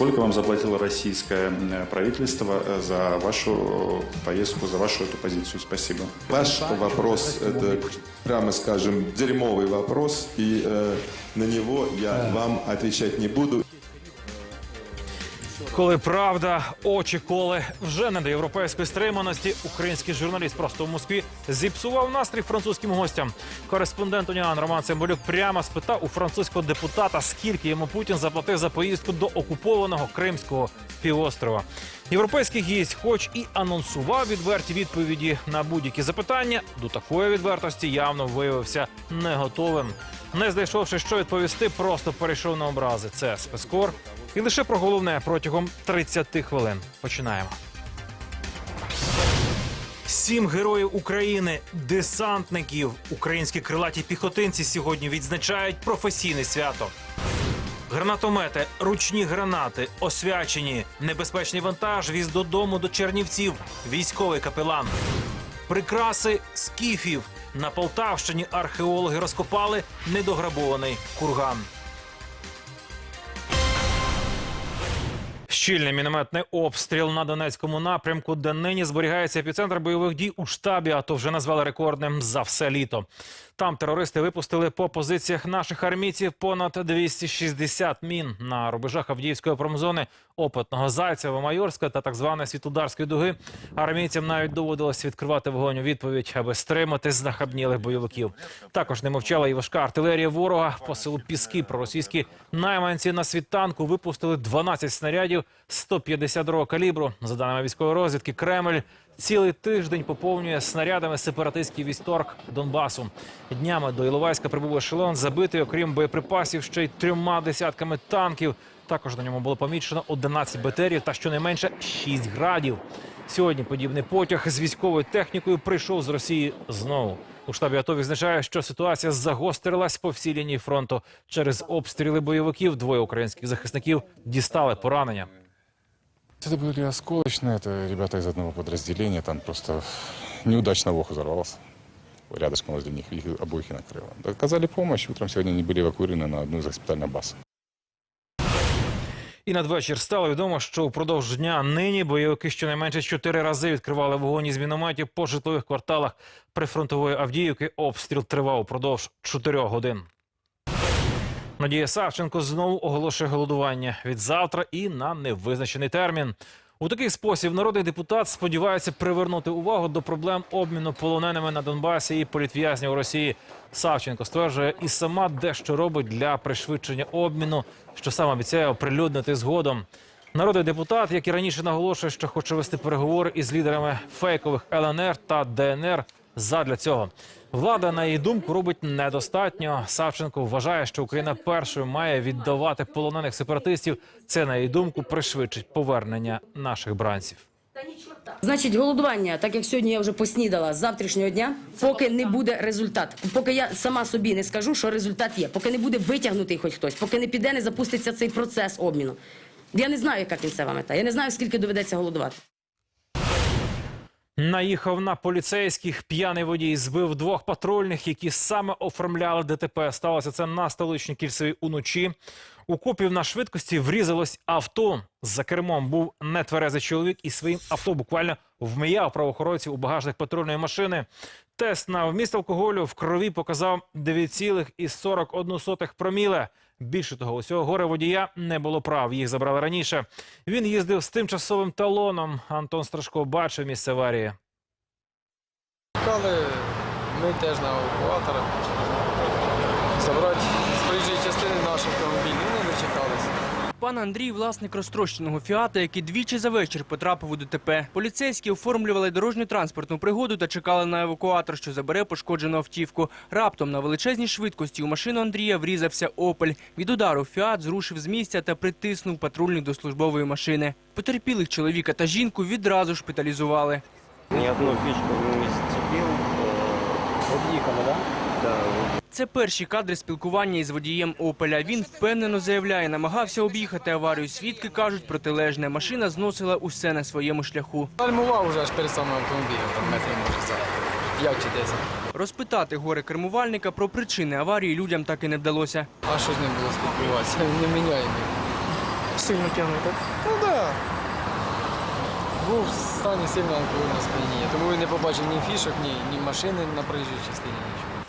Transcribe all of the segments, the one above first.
Сколько вам заплатило российское м, правительство э, за вашу э, поездку, за вашу эту позицию? Спасибо. Ваш вопрос – это, прямо скажем, дерьмовый вопрос, и э, на него я вам отвечать не буду. Коли правда, очі коли вже не до європейської стриманості, український журналіст просто в Москві зіпсував настрій французьким гостям. Кореспондент Уніан Роман Цимбалюк прямо спитав у французького депутата, скільки йому Путін заплатив за поїздку до окупованого Кримського півострова. Європейський гість, хоч і анонсував відверті відповіді на будь-які запитання, до такої відвертості явно виявився не готовим. Не знайшовши, що відповісти, просто перейшов на образи. Це спецкор. І лише про головне протягом 30 хвилин. Починаємо. Сім героїв України, десантників, українські крилаті піхотинці сьогодні відзначають професійне свято. Гранатомети, ручні гранати, освячені, небезпечний вантаж віз додому до Чернівців, військовий капелан. Прикраси скіфів. На Полтавщині археологи розкопали недограбований курган. Щільний мінометний обстріл на Донецькому напрямку, де нині зберігається епіцентр бойових дій у штабі, а то вже назвали рекордним за все літо. Там терористи випустили по позиціях наших армійців понад 260 мін на рубежах Авдіївської промзони, опитного Зайцева, Майорська та так званої Світлодарської дуги. Армійцям навіть доводилось відкривати вогонь у відповідь, аби стримати знахабнілих бойовиків. Також не мовчала і важка артилерія ворога по селу Піски. Проросійські найманці на світанку випустили 12 снарядів 152 калібру. За даними військової розвідки, Кремль цілий тиждень поповнює снарядами сепаратистський вісторг Донбасу. Днями до Іловайська прибув ешелон, забитий, окрім боєприпасів, ще й трьома десятками танків. Також на ньому було помічено 11 БТРів та щонайменше 6 градів. Сьогодні подібний потяг з військовою технікою прийшов з Росії знову. У штабі АТО відзначає, що ситуація загострилась по всій лінії фронту. Через обстріли бойовиків двоє українських захисників дістали поранення. Это были осколочные, это ребята из одного подразделения, там просто неудачно вох взорвался. Рядышком возле них, их обоих и накрыло. Оказали помощь, утром сегодня они были эвакуированы на одну из госпитальных баз. І надвечір стало відомо, що впродовж дня нині бойовики щонайменше чотири рази відкривали вогонь із мінометів по житлових кварталах прифронтової Авдіївки. Обстріл тривав упродовж чотирьох годин. Надія Савченко знову оголошує голодування від завтра і на невизначений термін. У такий спосіб народний депутат сподівається привернути увагу до проблем обміну полоненими на Донбасі і політв'язнів у Росії. Савченко стверджує і сама дещо робить для пришвидшення обміну, що сам обіцяє оприлюднити згодом. Народний депутат, як і раніше наголошує, що хоче вести переговори із лідерами фейкових ЛНР та ДНР задля цього. Влада, на її думку, робить недостатньо. Савченко вважає, що Україна першою має віддавати полонених сепаратистів. Це, на її думку, пришвидшить повернення наших бранців. Значить, голодування, так як сьогодні я вже поснідала з завтрашнього дня, поки не буде результат. Поки я сама собі не скажу, що результат є, поки не буде витягнутий хоч хтось, поки не піде, не запуститься цей процес обміну. Я не знаю, яка кінцева мета. Я не знаю, скільки доведеться голодувати. Наїхав на поліцейських п'яний водій, збив двох патрульних, які саме оформляли ДТП. Сталося це на столичній кільцевій уночі. У копів на швидкості врізалось авто. За кермом був нетверезий чоловік і своїм авто буквально вмияв правоохоронців у багажник патрульної машини. Тест на вміст алкоголю в крові показав 9,41 проміле. Більше того, у цього горе водія не було прав. Їх забрали раніше. Він їздив з тимчасовим талоном. Антон Страшко бачив місце аварії. Ми теж на евакуаторах. Забрати з проїжджої частини наш автомобіль. Ну, не дочекалися. Пан Андрій – власник розтрощеного фіата, який двічі за вечір потрапив у ДТП. Поліцейські оформлювали дорожню транспортну пригоду та чекали на евакуатор, що забере пошкоджену автівку. Раптом на величезній швидкості у машину Андрія врізався «Опель». Від удару фіат зрушив з місця та притиснув патрульних до службової машини. Потерпілих чоловіка та жінку відразу шпиталізували. Ни одну фишку не сцепил. Объехали, да? Да. Це перші кадри спілкування із водієм «Опеля». Він впевнено заявляє, намагався об'їхати аварію. Свідки кажуть протилежне. Машина зносила усе на своєму шляху. Гальмував вже аж перед самим автомобілем, там метрів може за 5 чи 10. Розпитати горе кермувальника про причини аварії людям так і не вдалося. А що з ним було спілкуватися? Він не міняє. Сильно п'яний, так? Ну так. Да. Був в стані сильного алкогольного сп'яніння, тому він не побачив ні фішок, ні, ні машини на проїжджій частині.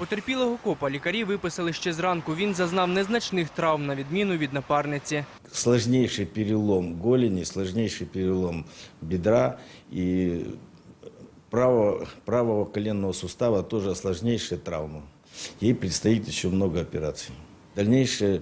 Потерпілого копа лікарі виписали ще зранку. Він зазнав незначних травм на відміну від напарниці. сложнейший перелом голени, сложнейший перелом бедра и правого, коленного сустава тоже сложнейшая травма. Ей предстоит еще много операций. Дальнейшая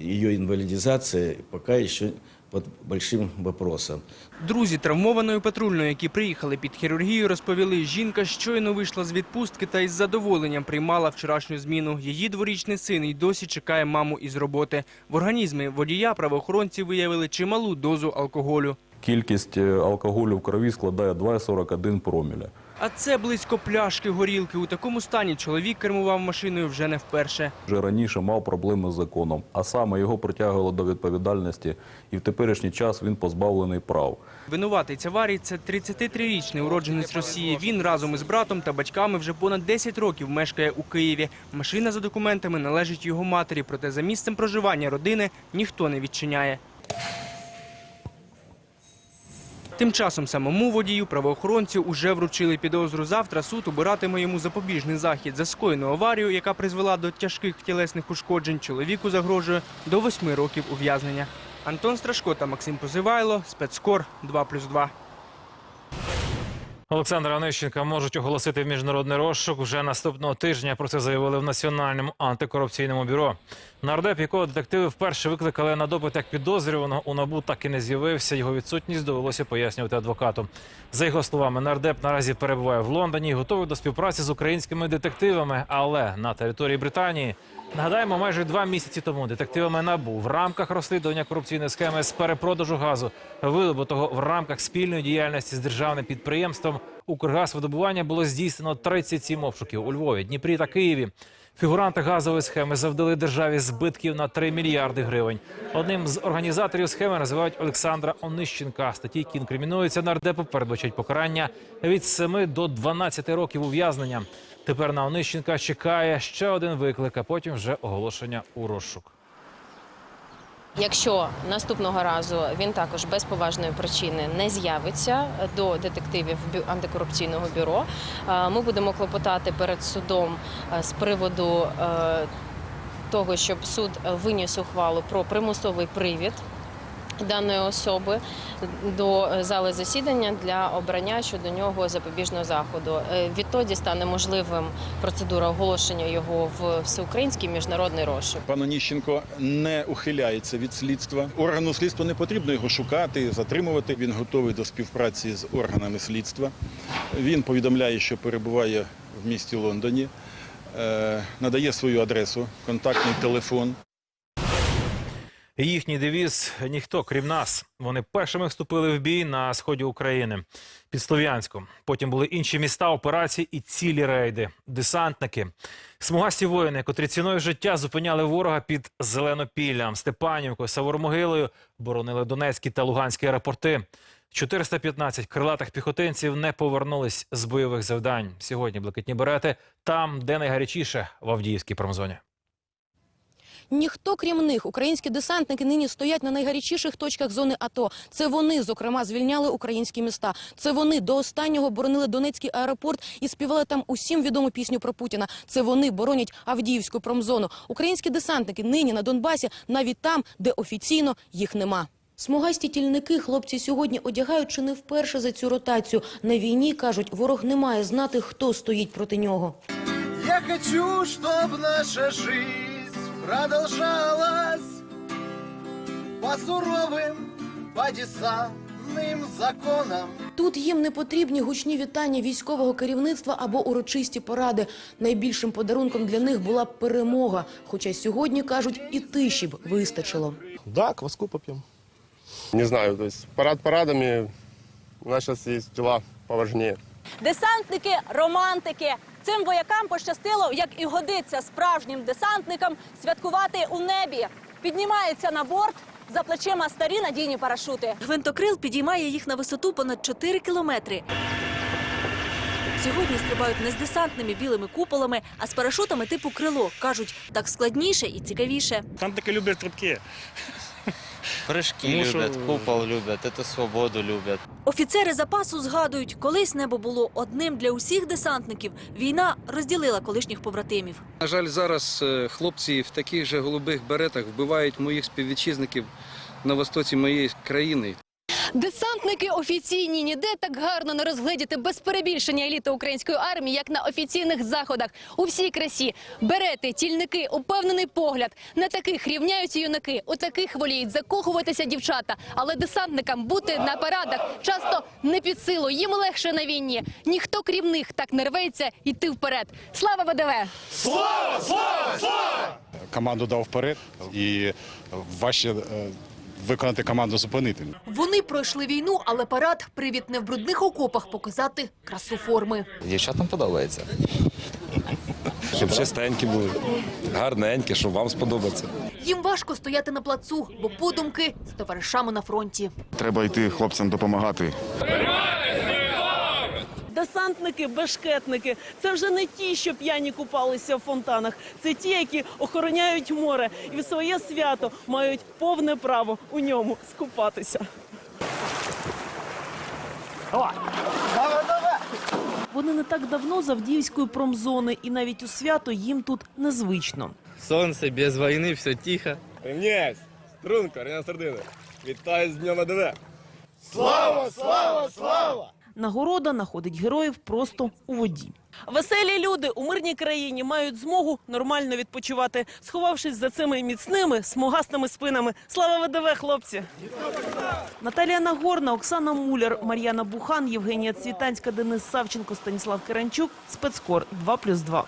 ее инвалидизация пока еще под большим вопросом. Друзі травмованої патрульної, які приїхали під хірургію, розповіли, жінка щойно вийшла з відпустки та із задоволенням приймала вчорашню зміну. Її дворічний син і досі чекає маму із роботи. В організмі водія правоохоронці виявили чималу дозу алкоголю. Кількість е, алкоголю в крові складає 2,41 проміля. А це близько пляшки горілки. У такому стані чоловік кермував машиною вже не вперше. Вже раніше мав проблеми з законом, а саме його притягувало до відповідальності, і в теперішній час він позбавлений прав. Винуватець аварії – це 33-річний уродженець Росії. Він разом із братом та батьками вже понад 10 років мешкає у Києві. Машина за документами належить його матері, проте за місцем проживання родини ніхто не відчиняє. Тим часом самому водію правоохоронці уже вручили підозру. Завтра суд обиратиме йому запобіжний захід за скоєну аварію, яка призвела до тяжких тілесних ушкоджень. Чоловіку загрожує до 8 років ув'язнення. Антон Страшко та Максим Позивайло, спецкор 2+,2. Олександра Онищенка можуть оголосити в міжнародний розшук вже наступного тижня. Про це заявили в Національному антикорупційному бюро. Нардеп, якого детективи вперше викликали на допит як підозрюваного, у набу так і не з'явився. Його відсутність довелося пояснювати адвокату. За його словами, нардеп наразі перебуває в Лондоні і готовий до співпраці з українськими детективами, але на території Британії. Нагадаємо, майже два місяці тому детективами НАБУ в рамках розслідування корупційної схеми з перепродажу газу, видобутого в рамках спільної діяльності з державним підприємством «Укргазвидобування» було здійснено 37 обшуків у Львові, Дніпрі та Києві. Фігуранти газової схеми завдали державі збитків на 3 мільярди гривень. Одним з організаторів схеми називають Олександра Онищенка. Статті, які інкримінуються нардепу, передбачать покарання від 7 до 12 років ув'язнення. Тепер на Онищенка чекає ще один виклик, а потім вже оголошення у розшук. Якщо наступного разу він також без поважної причини не з'явиться до детективів антикорупційного бюро, е, ми будемо клопотати перед судом е, з приводу е, того, щоб суд виніс ухвалу про примусовий привід даної особи до зали засідання для обрання щодо нього запобіжного заходу. Е, Відтоді стане можливим процедура оголошення його в всеукраїнський міжнародний розшук. Пан Оніщенко не ухиляється від слідства. Органу слідства не потрібно його шукати, затримувати. Він готовий до співпраці з органами слідства. Він повідомляє, що перебуває в місті Лондоні, е, надає свою адресу, контактний телефон. Їхній девіз ніхто крім нас. Вони першими вступили в бій на сході України під Слов'янськом. Потім були інші міста, операції і цілі рейди. Десантники, смугасті воїни, котрі ціною життя зупиняли ворога під Зеленопіллям, Степанівкою, Савормогилою, боронили Донецькі та Луганські аеропорти. 415 крилатих піхотинців не повернулись з бойових завдань. Сьогодні блакитні берети там, де найгарячіше в Авдіївській промзоні. Ніхто крім них, українські десантники нині стоять на найгарячіших точках зони АТО. Це вони, зокрема, звільняли українські міста. Це вони до останнього боронили Донецький аеропорт і співали там усім відому пісню про Путіна. Це вони боронять Авдіївську промзону. Українські десантники нині на Донбасі, навіть там, де офіційно їх нема. Смугасті тільники хлопці сьогодні одягають чи не вперше за цю ротацію. На війні кажуть, ворог не має знати, хто стоїть проти нього. Я хочу, щоб наша жизнь продолжалась по суровым, по десантным законам. Тут їм не потрібні гучні вітання військового керівництва або урочисті поради. Найбільшим подарунком для них була перемога. Хоча сьогодні кажуть, і тиші б вистачило. Да, кваску попьем. Не знаю, то есть парад парадами, у нас сейчас есть дела поважнее. Десантники, романтики. Цим воякам пощастило, як і годиться справжнім десантникам, святкувати у небі. Піднімаються на борт, за плечима старі надійні парашути. Гвинтокрил підіймає їх на висоту понад 4 кілометри. Сьогодні стрибають не з десантними білими куполами, а з парашутами типу крило. Кажуть, так складніше і цікавіше. Там таки люблять стрибки. Прыжки Тому що- любят, купол любят, это свободу любят. Офіцери запасу згадують, колись небо було одним для усіх десантників. Війна розділила колишніх побратимів. На жаль, зараз е, хлопці в таких же голубих беретах вбивають моїх співвітчизників на востоці моєї країни. Десантники офіційні ніде так гарно не розгледіти без перебільшення еліти української армії, як на офіційних заходах. У всій красі берети, тільники, упевнений погляд. На таких рівняються юнаки, у таких воліють закохуватися дівчата. Але десантникам бути на парадах часто не під силу. Їм легше на війні. Ніхто крім них так не рветься йти вперед. Слава ВДВ! Команду дав вперед і важче виконати команду зупинити. Вони пройшли війну, але парад привід не в брудних окопах показати красу форми. Дівчатам подобається. Щоб чистенькі були, гарненькі, щоб вам сподобаться. Їм важко стояти на плацу, бо подумки з товаришами на фронті. Треба йти хлопцям допомагати. Десантники, бешкетники це вже не ті, що п'яні купалися в фонтанах. Це ті, які охороняють море і в своє свято мають повне право у ньому скупатися. Вони не так давно з Авдіївської промзони, і навіть у свято їм тут незвично. Сонце, без війни, все тихо. Рівняйсь! Струнка, Ріна Сердина. Вітаю з Днем АДВ! Нагорода находить героїв просто у воді. Веселі люди у мирній країні мають змогу нормально відпочивати, сховавшись за цими міцними смугастими спинами. Слава ВДВ, хлопці! Наталія Нагорна, Оксана Муляр, Мар'яна Бухан, Євгенія Цвітанська, Денис Савченко, Станіслав Керанчук. Спецкор 2+,2.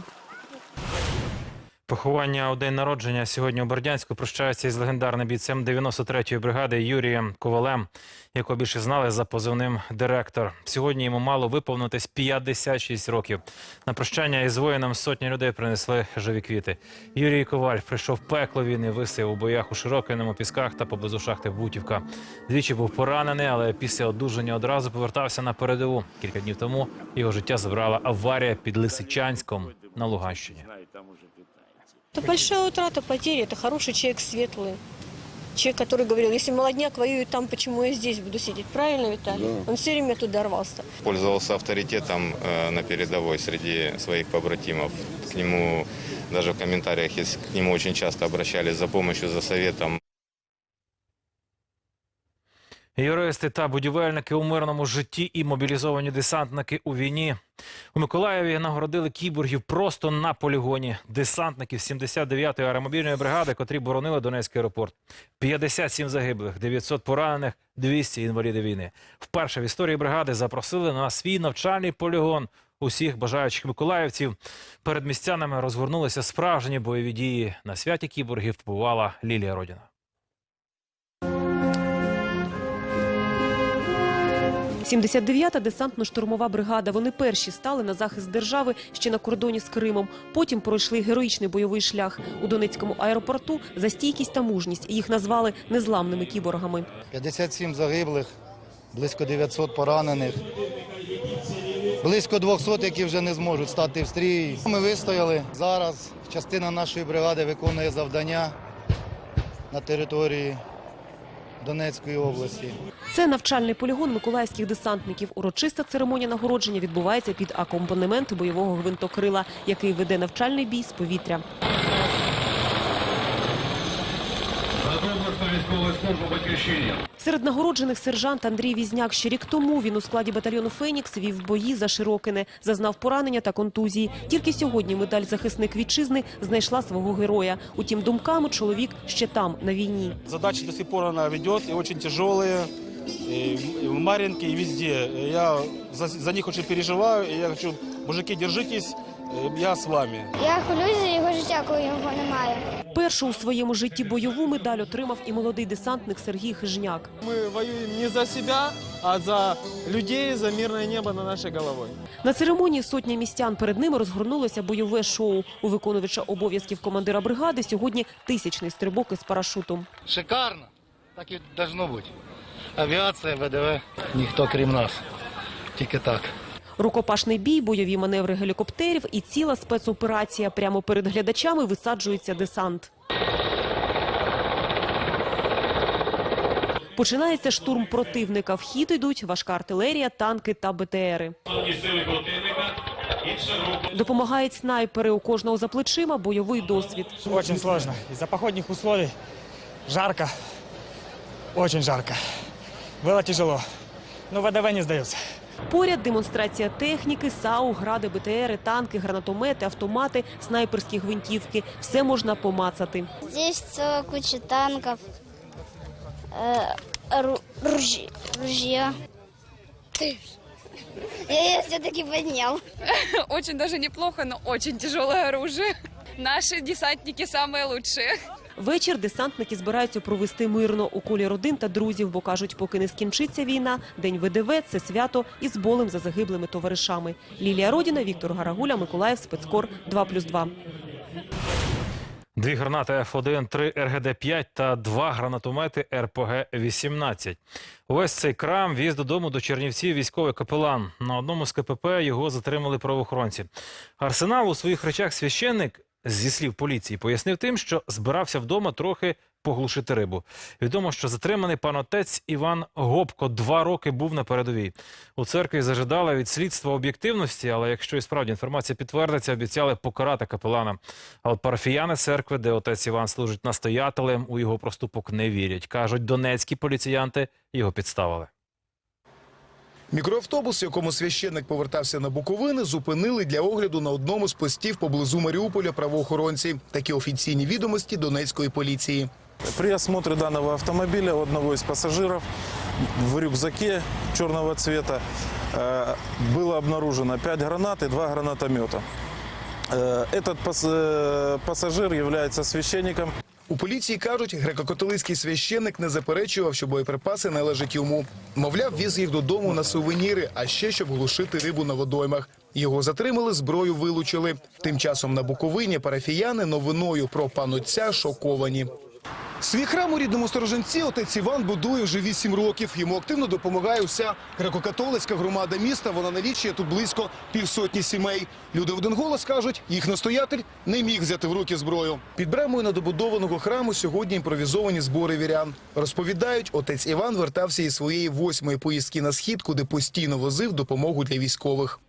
Поховання у день народження сьогодні у Бердянську прощаються із легендарним бійцем 93-ї бригади Юрієм Ковалем, якого більше знали за позивним директор. Сьогодні йому мало виповнитись 56 років. На прощання із воїном сотні людей принесли живі квіти. Юрій Коваль прийшов пекло війни, висив у боях у Широкиному, Пісках та поблизу шахти Бутівка. Двічі був поранений, але після одужання одразу повертався на передову. Кілька днів тому його життя забрала аварія під Лисичанськом на Луганщині. Это большая утрата, потери. Это хороший человек, светлый. Человек, который говорил, если молодняк воюет там, почему я здесь буду сидеть? Правильно, Виталий? Он все время туда рвался. Пользовался авторитетом э, на передовой среди своих побратимов. К нему даже в комментариях если к нему очень часто обращались за помощью, за советом. Юристи та будівельники у мирному житті і мобілізовані десантники у війні. У Миколаєві нагородили кіборгів просто на полігоні. Десантників 79-ї аеромобільної бригади, котрі боронили Донецький аеропорт. 57 загиблих, 900 поранених, 200 інвалідів війни. Вперше в історії бригади запросили на свій навчальний полігон усіх бажаючих миколаївців. Перед містянами розгорнулися справжні бойові дії. На святі кіборгів побувала Лілія Родіна. 79-та десантно-штурмова бригада. Вони перші стали на захист держави ще на кордоні з Кримом. Потім пройшли героїчний бойовий шлях у Донецькому аеропорту за стійкість та мужність. Їх назвали незламними кіборгами. 57 загиблих, близько 900 поранених, близько 200, які вже не зможуть стати в стрій. Ми вистояли. Зараз частина нашої бригади виконує завдання на території Донецької області. Це навчальний полігон миколаївських десантників. Урочиста церемонія нагородження відбувається під акомпанемент бойового гвинтокрила, який веде навчальний бій з повітря. Серед нагороджених сержант Андрій Візняк. Ще рік тому він у складі батальйону Фенікс вів бої за Широкине, зазнав поранення та контузії. Тільки сьогодні медаль захисник вітчизни знайшла свого героя. Утім, думками чоловік ще там на війні. Задачи до сих пор она ведет, и очень тяжелые, и в Маринке, и везде. Я за, за них очень переживаю, и я хочу, мужики, держитесь, я с вами. Я хвилююся за його життя, коли його немає. Першу у своєму житті бойову медаль отримав і молодий десантник Сергій Хижняк. Мы воюем не за себя, а за людей, за мирное небо над нашей головой. На церемонії сотні містян перед ними розгорнулося бойове шоу. У виконувача обов'язків командира бригади сьогодні тисячний стрибок із парашутом. Шикарно, так і должно бути. Авіація, ВДВ, ніхто крім нас, тільки так. Рукопашний бій, бойові маневри гелікоптерів і ціла спецоперація. Прямо перед глядачами висаджується десант. Починається штурм противника. В хід йдуть важка артилерія, танки та БТРи. Допомагають снайпери. У кожного за плечима бойовий досвід. Очень сложно. Из-за походных условий жарко. Очень жарко. Было тяжело. Но ВДВ не сдается. Поряд демонстрація техніки, САУ, гради, БТРи, танки, гранатомети, автомати, снайперські гвинтівки. Все можна помацати. Здесь целая куча танков, э, ружья. Я ее все-таки поднял. Очень даже неплохо, но очень тяжелое оружие. Наши десантники самые лучшие. Вечір десантники збираються провести мирно у колі родин та друзів, бо кажуть, поки не скінчиться війна, день ВДВ – це свято із болем за загиблими товаришами. Лілія Родіна, Віктор Гарагуля, Миколаїв, спецкор 2+,2. Дві гранати F1, три РГД-5 та два гранатомети РПГ-18. Увесь цей крам віз додому до Чернівців військовий капелан. На одному з КПП його затримали правоохоронці. Арсенал у своїх речах священник, зі слів поліції, пояснив тим, що збирався вдома трохи поглушити рибу. Відомо, що затриманий пан отець Іван Гопко два роки був на передовій. У церкві зажидали від слідства об'єктивності, але якщо і справді інформація підтвердиться, обіцяли покарати капелана. А от парафіяни церкви, де отець Іван служить настоятелем, у його проступок не вірять. Кажуть, донецькі поліціянти його підставили. Мікроавтобус, в якому священник повертався на Буковини, зупинили для огляду на одному з постів поблизу Маріуполя правоохоронці. Такі офіційні відомості Донецької поліції. При осмотре данного автомобиля у одного из пассажиров в рюкзаке черного цвета э, было обнаружено 5 гранат и 2 гранатомета. Э, Этот пас- э, пассажир является священником. У поліції кажуть, греко-католицький священник не заперечував, що боєприпаси належать йому. Мовляв, віз їх додому на сувеніри, а ще щоб глушити рибу на водоймах. Його затримали, зброю вилучили. Тим часом на Буковині парафіяни новиною про пануця шоковані. Свій храм у рідному стороженці отець Іван будує вже вісім років. Йому активно допомагає уся греко-католицька громада міста. Вона налічує тут близько півсотні сімей. Люди в один голос кажуть, їх настоятель не міг взяти в руки зброю. Під брамою недобудованого храму сьогодні імпровізовані збори вірян. Розповідають, отець Іван вертався із своєї восьмої поїздки на схід, куди постійно возив допомогу для військових.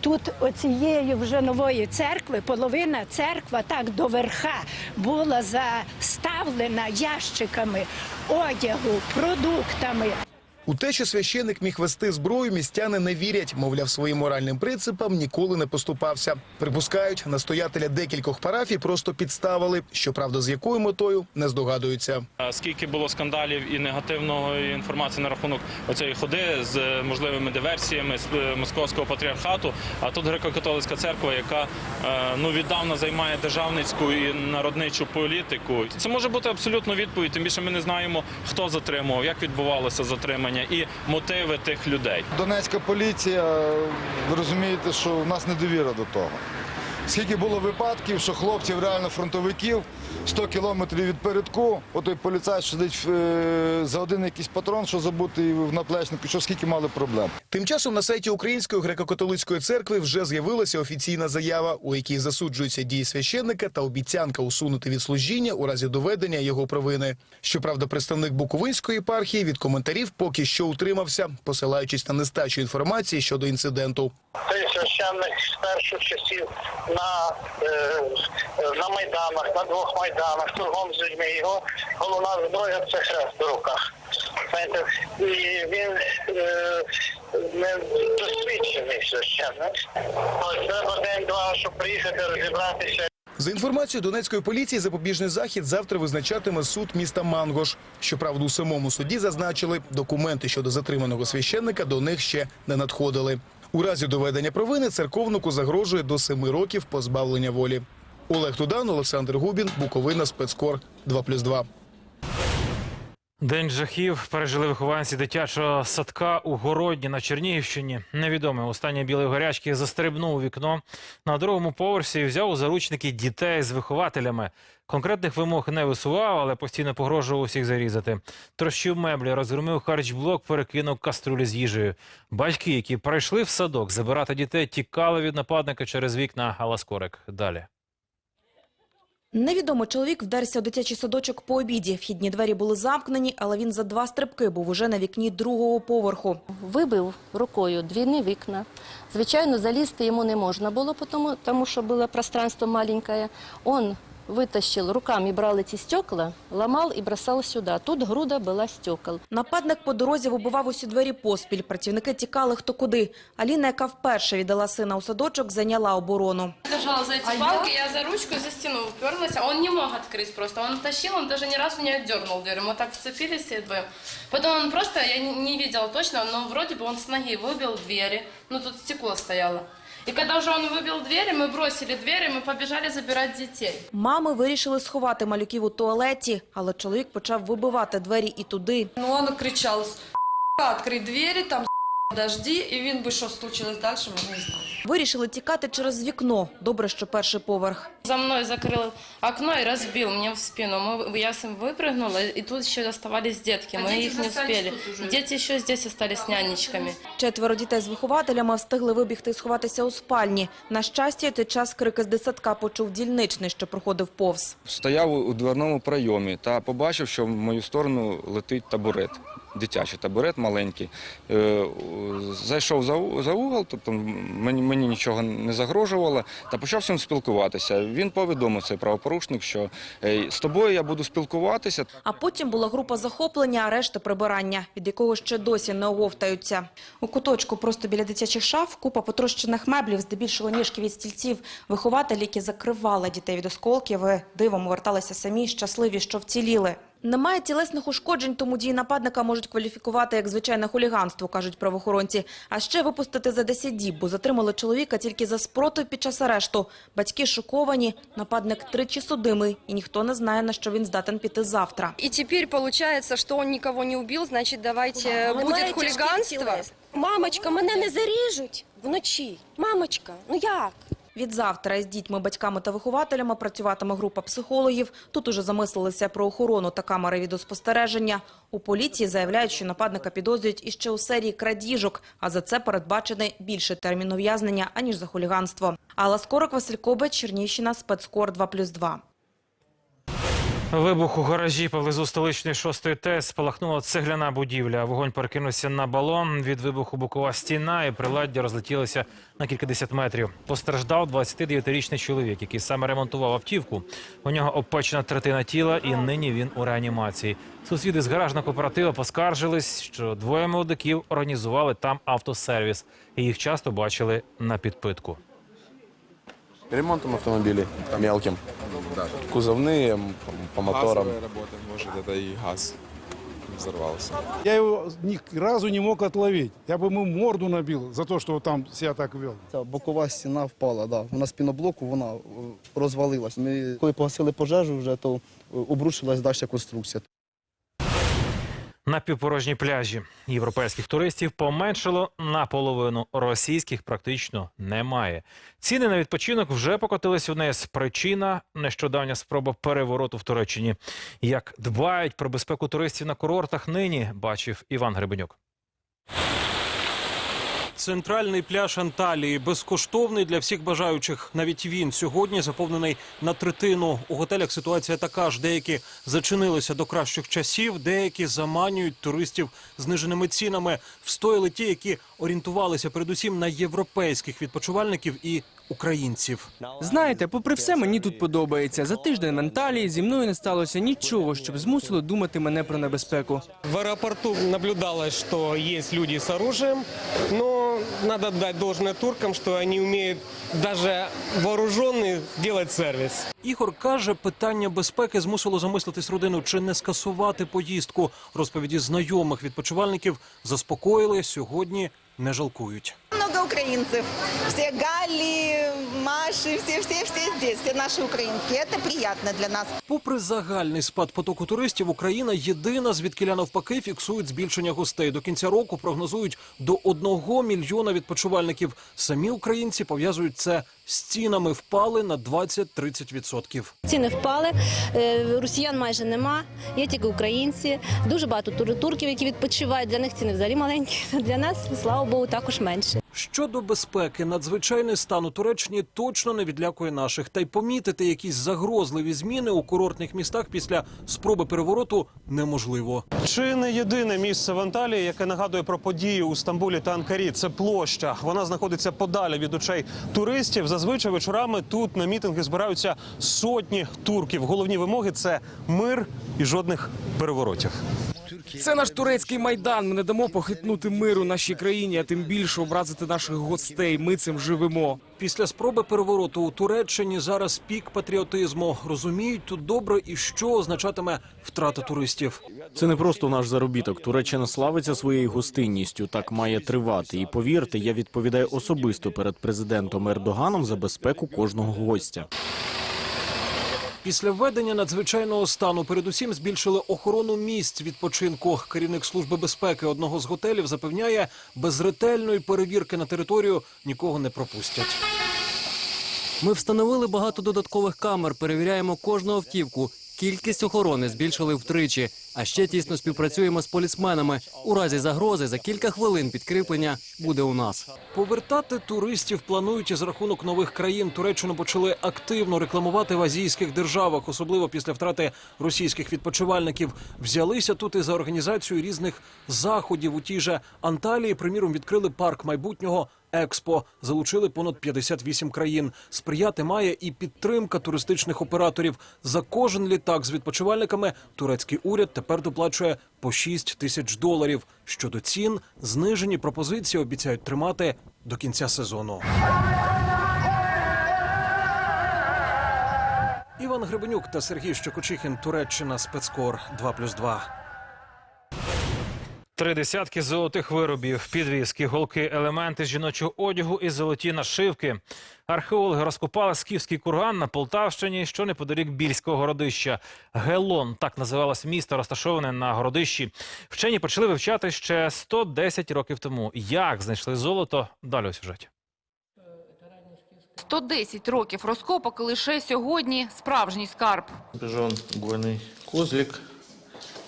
Тут оцієї вже нової церкви, половина церква так до верха була заставлена ящиками одягу, продуктами. У те, що священик міг вести зброю, містяни не вірять. Мовляв, своїм моральним принципам ніколи не поступався. Припускають, настоятеля декількох парафій просто підставили. Щоправда, з якою метою не здогадуються. Скільки було скандалів і негативної інформації на рахунок оцієї ходи з можливими диверсіями з е, московського патріархату, а тут греко-католицька церква, яка е, ну віддавна займає державницьку і народничу політику. Це може бути абсолютно відповідь. Тим більше ми не знаємо, хто затримував, як відбувалося затримання і мотиви тих людей. Донецька поліція, ви розумієте, що в нас недовіра до того. Скільки було випадків, що хлопців реально фронтовиків 100 кілометрів від передку, отой поліцай сидить е, за один якийсь патрон, що забути в наплечнику, що скільки мали проблем. Тим часом на сайті Української греко-католицької церкви вже з'явилася офіційна заява, у якій засуджуються дії священника та обіцянка усунути від служіння у разі доведення його провини. Щоправда, представник Буковинської єпархії від коментарів поки що утримався, посилаючись на нестачу інформації щодо інциденту. Цей священник з перших часів на, е, на майданах, на двох майданах, торгом з людьми. Його головна зброя це хрест в руках. Знаєте, і він е, не досвідчений священник. Треба день-два, щоб приїхати розібратися. За інформацією Донецької поліції, запобіжний захід завтра визначатиме суд міста Мангош. Щоправда, у самому суді зазначили, документи щодо затриманого священника до них ще не надходили. У разі доведення провини церковнику загрожує до семи років позбавлення волі. Олег Тудан, Олександр Губін, Буковина, спецкор 2+,2. День жахів пережили вихованці дитячого садка у Городні на Чернігівщині. Невідомий останній білої гарячки застрибнув у вікно на другому поверсі і взяв у заручники дітей з вихователями. Конкретних вимог не висував, але постійно погрожував усіх зарізати. Трощив меблі, розгромив харчблок, перекинув каструлі з їжею. Батьки, які прийшли в садок забирати дітей, тікали від нападника через вікна. Алла Скорик. Далі. Невідомий чоловік вдерся у дитячий садочок по обіді. Вхідні двері були замкнені, але він за два стрибки був уже на вікні другого поверху. Вибив рукою двійні вікна. Звичайно, залізти йому не можна було, тому, тому що було пространство маленьке. Он вытащил руками, брал эти стекла, ломал и бросал сюда. Тут груда была стекол. Нападник по дорозі вибивав усі двері поспіль. Працівники тікали хто куди. Аліна, яка вперше віддала сина у садочок, зайняла оборону. Держала за эти палки, я? за ручку и за стену уперлась, а он не мог открыть просто. Он тащил, он даже ни разу не отдернул дверь. Мы так вцепились все двое. Потом он просто, я не- не видела точно, но вроде бы он с ноги выбил двери. Ну, тут стекло стояло. И когда уже он выбил двери, мы бросили двери, мы побежали забирать детей. Мами вирішили сховати малюків у туалеті, але чоловік почав вибивати двері і туди. Ну, он кричал, открыть двери, там, подожди, и він би що случилось дальше, ми не знаємо. Вирішили тікати через вікно. Добре, що перший поверх. За мной закрыл окно и разбил мне в спину. Мы, я с ним выпрыгнула, и тут еще оставались детки. А Мы дети их уже не остались успели. тут уже? Дети еще здесь остались с нянечками. Четверо дітей з вихователями встигли вибігти і сховатися у спальні. На щастя, у цей час крики з десятка почув дільничний, що проходив повз. Стояв у дверному прийомі та побачив, що в мою сторону летить табурет, дитячий табурет маленький. Е, Зайшов за, угол, тобто мені, мені нічого не загрожувало, та почав з спілкуватися. Він повідомив цей правопорушник, що з тобою я буду спілкуватися. А потім була група захоплення, а решта прибирання, від якого ще досі не оговтаються. У куточку просто біля дитячих шаф купа потрощених меблів, здебільшого ніжки від стільців. Вихователі, які закривали дітей від осколків, дивом верталися самі щасливі, що вціліли. Немає тілесних ушкоджень, тому дії нападника можуть кваліфікувати як звичайне хуліганство, кажуть правоохоронці. А ще випустити за 10 діб, бо затримали чоловіка тільки за спротив під час арешту. Батьки шоковані, нападник тричі судимий, і ніхто не знає, на що він здатен піти завтра. И теперь получается, что он никого не убил, значит, давайте будет хулиганство. Мамочка, мене не заріжуть вночі. Мамочка, ну як? Від завтра із дітьми, батьками та вихователями працюватиме група психологів. Тут уже замислилися про охорону та камери відеоспостереження. У поліції заявляють, що нападника підозрюють іще у серії крадіжок, а за це передбачене більше термін ув'язнення, аніж за хуліганство. Алла Скорик, Василь Кобець, Чернівщина, спецкор 2+,2. Вибух у гаражі поблизу столичної шостої ТЕС спалахнула цегляна будівля. Вогонь перекинувся на балон. Від вибуху бокова стіна і приладдя розлетілися на кількадесят метрів. Постраждав 29-річний чоловік, який саме ремонтував автівку. У нього обпечена третина тіла, і нині він у реанімації. Сусіди з гаражного кооперативу поскаржились, що двоє молодиків організували там автосервіс. І їх часто бачили на підпитку. Ремонтом автомобилей мелким Кузовные, м, по моторам. работа, может, это и газ взорвался. Я его ни разу не мог отловить. Я бы ему морду набил за то, что там себя так вел. Ця бокова стіна впала, да. вона з піноблоку вона е, розвалилась. Ми коли погасили пожежу, вже то е, обрушилась далі конструкція. На півпорожній пляжі європейських туристів поменшало наполовину, російських практично немає. Ціни на відпочинок вже покотились вниз. Причина – нещодавня спроба перевороту в Туреччині. Як дбають про безпеку туристів на курортах нині, бачив Іван Гребенюк. Центральний пляж Анталії безкоштовний для всіх бажаючих. Навіть він сьогодні заповнений на третину. У готелях ситуація така ж. Деякі зачинилися до кращих часів, деякі заманюють туристів зниженими цінами. Встояли ті, які орієнтувалися передусім на європейських відпочивальників і українців. Знаєте, попри все, мені тут подобається. За тиждень в Анталії зі мною не сталося нічого, щоб змусило думати мене про небезпеку. В аэропорту наблюдалось, что есть люди с оружием, но надо отдать должное туркам, что они умеют даже вооруженные делать сервис. Ігор каже, питання безпеки змусило замислитись родину, чи не скасувати поїздку. Розповіді знайомих відпочивальників заспокоїли сьогодні. Не жалкують. Много украинцев. Все Галли, Маши, все-все-все здесь, все наши украинские. Это приятно для нас. Попри загальний спад потоку туристів, Україна єдина, звідкиля навпаки фіксують збільшення гостей. До кінця року прогнозують до одного мільйона відпочивальників. Самі українці пов'язують це з цінами. Впали на 20-30%. Ціни впали, е, росіян майже нема, є тільки українці. Дуже багато турків, які відпочивають. Для них ціни взагалі маленькі. Для нас, слава Богу, також менше. Щодо безпеки, надзвичайний стан у Туреччині точно не відлякує наших. Та й помітити якісь загрозливі зміни у курортних містах після спроби перевороту неможливо. Чи не єдине місце в Анталії, яке нагадує про події у Стамбулі та Анкарі? Це площа. Вона знаходиться подалі від очей туристів. Зазвичай вечорами тут на мітинги збираються сотні турків. Головні вимоги це мир і жодних переворотів. Це наш турецький майдан. Ми не дамо похитнути миру нашій країні, а тим більше образити наших гостей. Ми цим живемо. Після спроби перевороту у Туреччині зараз пік патріотизму. Розуміють тут добре і що означатиме втрата туристів. Це не просто наш заробіток. Туреччина славиться своєю гостинністю. Так має тривати. І повірте, я відповідаю особисто перед президентом Ердоганом за безпеку кожного гостя. Після введення надзвичайного стану передусім збільшили охорону місць відпочинку. Керівник служби безпеки одного з готелів запевняє, без ретельної перевірки на територію нікого не пропустять. Ми встановили багато додаткових камер, перевіряємо кожну автівку. Кількість охорони збільшили втричі. А ще тісно співпрацюємо з полісменами. У разі загрози за кілька хвилин підкріплення буде у нас. Повертати туристів планують із рахунок нових країн. Туреччину почали активно рекламувати в азійських державах, особливо після втрати російських відпочивальників. Взялися тут і за організацію різних заходів. У тій же Анталії, приміром, відкрили парк майбутнього. Експо залучили понад 58 країн. Сприяти має і підтримка туристичних операторів. За кожен літак з відпочивальниками турецький уряд тепер доплачує по 6 тисяч доларів. Щодо цін, знижені пропозиції обіцяють тримати до кінця сезону. Іван Гребенюк та Сергій Щокочихін. Туреччина спецкор 2+,2. Три десятки золотих виробів, підвіски, голки, елементи жіночого одягу і золоті нашивки. Археологи розкопали скіфський курган на Полтавщині, що неподалік Більського городища. Гелон так називалось місто, розташоване на городищі. Вчені почали вивчати ще 110 років тому. Як знайшли золото? Далі у сюжеті. 110 років розкопок і лише сьогодні справжній скарб. Пижон, горный козлик,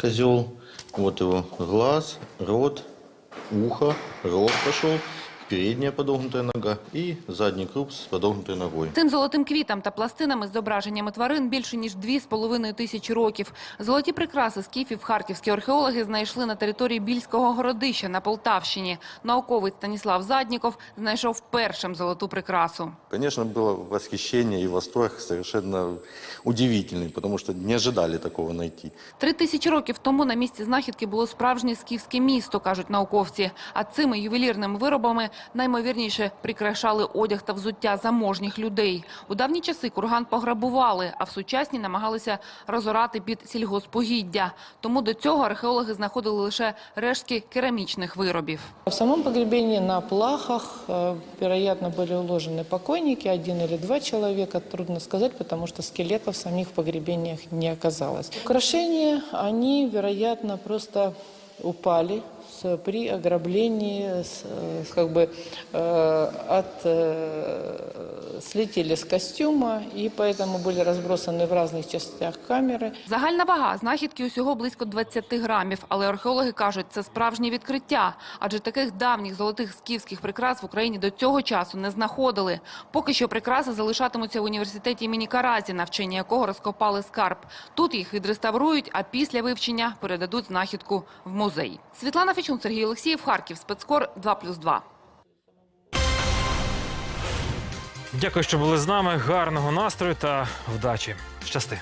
козел. Вот его глаз, рот, ухо, рот пошел, передняя подогнутая нога и задний круп с подогнутой ногой. Цим золотим квітам та пластинами з зображеннями тварин більше ніж 2,5 тисячі років. Золоті прикраси скіфів харківські археологи знайшли на території Більського городища на Полтавщині. Науковець Станіслав Задніков знайшов першим золоту прикрасу. Конечно, было восхищение и восторг совершенно удивительный, потому что не ожидали такого найти. Три тисячі років тому на місці знахідки було справжнє скіфське місто, кажуть науковці. А цими ювелірними виробами наймовірніше прикрашали одяг та взуття заможніх людей. У давні часи курган пограбували, а в сучасні намагалися розорати під сільгоспогіддя. Тому до цього археологи знаходили лише рештки керамічних виробів. В самом погребении на плахах, э, вероятно, были уложены покойники, один или два человека, трудно сказать, потому что скелетов самих в погребениях не оказалось. Украшения, они, вероятно, просто упали с- при ограблении, с, э, с как бы э, от, э, слетели с костюма и поэтому были разбросаны в разных частях камеры. Загальна вага знахідки усього близько 20 грамів, але археологи кажуть, це справжнє відкриття, адже таких давніх золотих скіфських прикрас в Україні до цього часу не знаходили. Поки що прикраси залишатимуться в університеті імені Каразі, навчання якого розкопали скарб. Тут їх відреставрують, а після вивчення передадуть знахідку в музей. Світлана Фічун, Сергій Олексіїв, Харків, спецкор 2+,2. Дякую, що були з нами. Гарного настрою та вдачі. Щасти.